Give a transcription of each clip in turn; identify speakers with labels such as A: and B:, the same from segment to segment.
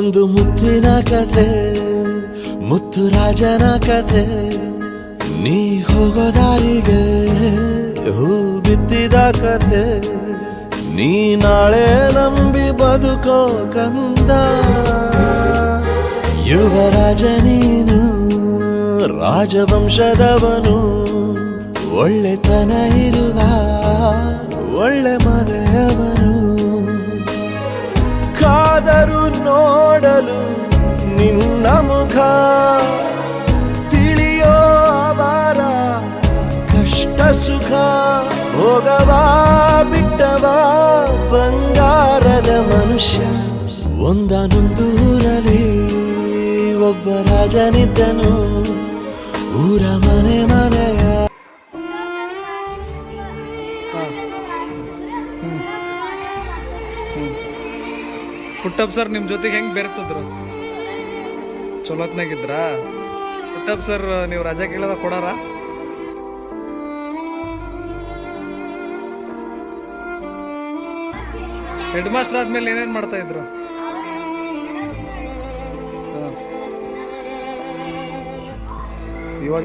A: ಒಂದು ಮುತ್ತಿನ ಕತೆ, ಮುತ್ತು ರಾಜನ ಕತೆ. ನೀ ಹೋಗೋದಾರಿಗೆ ಹೂ ಬಿತ್ತಿದ ಕತೆ. ನೀ ನಾಳೆ ನಂಬಿ ಬದುಕೋ ಕಂದ. ಯುವರಾಜ ನೀನು, ರಾಜವಂಶದವನು, ಒಳ್ಳೆತನ ಇರುವ ಹೋಗವಾ ಬಿಟ್ಟವಾ ಬಂಗಾರದ ಮನುಷ್ಯ. ಒಂದನೊಂದೂರಲ್ಲಿ ಒಬ್ಬ ರಾಜನಿದ್ದನು. ಊರ ಮನೆ ಮನೆಯ
B: ಪುಟ್ಟಪ್ ಸರ್ ನಿಮ್ಮ ಜೊತೆಗೆ ಹೆಂಗೆ ಬೆರ್ತದ್ರು? ಚಲೋತ್ನಾಗಿದ್ರಾ ಪುಟ್ಟಪ್ ಸರ್, ನೀವು ರಜಾ ಕೇಳದ ಕೊಡಾರ? ಹೆಡ್ ಮಾಸ್ಟರ್ ಆದ್ಮೇಲೆ ಏನೇನು ಮಾಡ್ತಾ ಇದ್ರು. ಇವಾಗ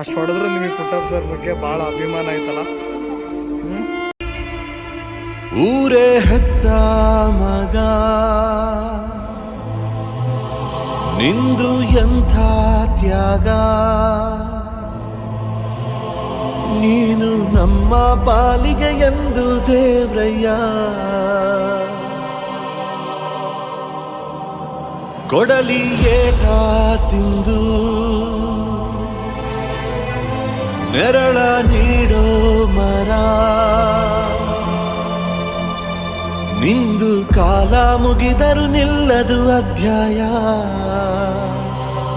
B: ಅಷ್ಟು ಹೊಡೆದ್ರು ನಿಮಗೆ ಪುಟ್ಟಪ್ಪ ಸರ್ ಬಗ್ಗೆ ಭಾಳ ಅಭಿಮಾನ ಆಯ್ತಲ್ಲ.
A: ಊರೇ ಹೆತ್ತ ಮಗ. ನಿಂದು ಎಂಥ ತ್ಯಾಗ? ನೀನು ನಮ್ಮ ಪಾಲಿಗೆ ಎಂದು ದೇವ್ರಯ್ಯ. ಕೊಡಲಿ ಏಟ ತಿಂದು. ನೆರಳ ನೀಡೋ ಮರ. ನಿಂದು ಕಾಲ ಮುಗಿದರು ನಿಲ್ಲದು ಅಧ್ಯಾಯ.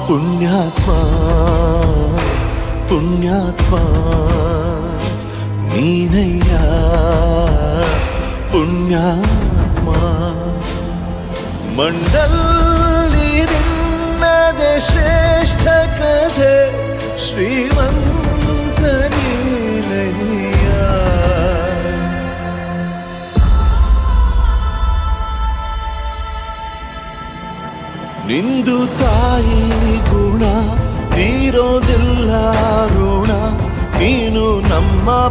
A: ಪುಣ್ಯಾತ್ಮ. ಪುಣ್ಯಾತ್ಮ ನೀನಯ್ಯ ಪುಣ್ಯಾತ್ಮ ಮಂಡಲ್ಲಿ ನಿನ್ನದೆ ಶ್ರೇಷ್ಠ ಕಥೆ ಶ್ರೀಮಂತ ನೀನಯ್ಯ ನಿಂದು ತಾಯಿ ನಮ್ಮ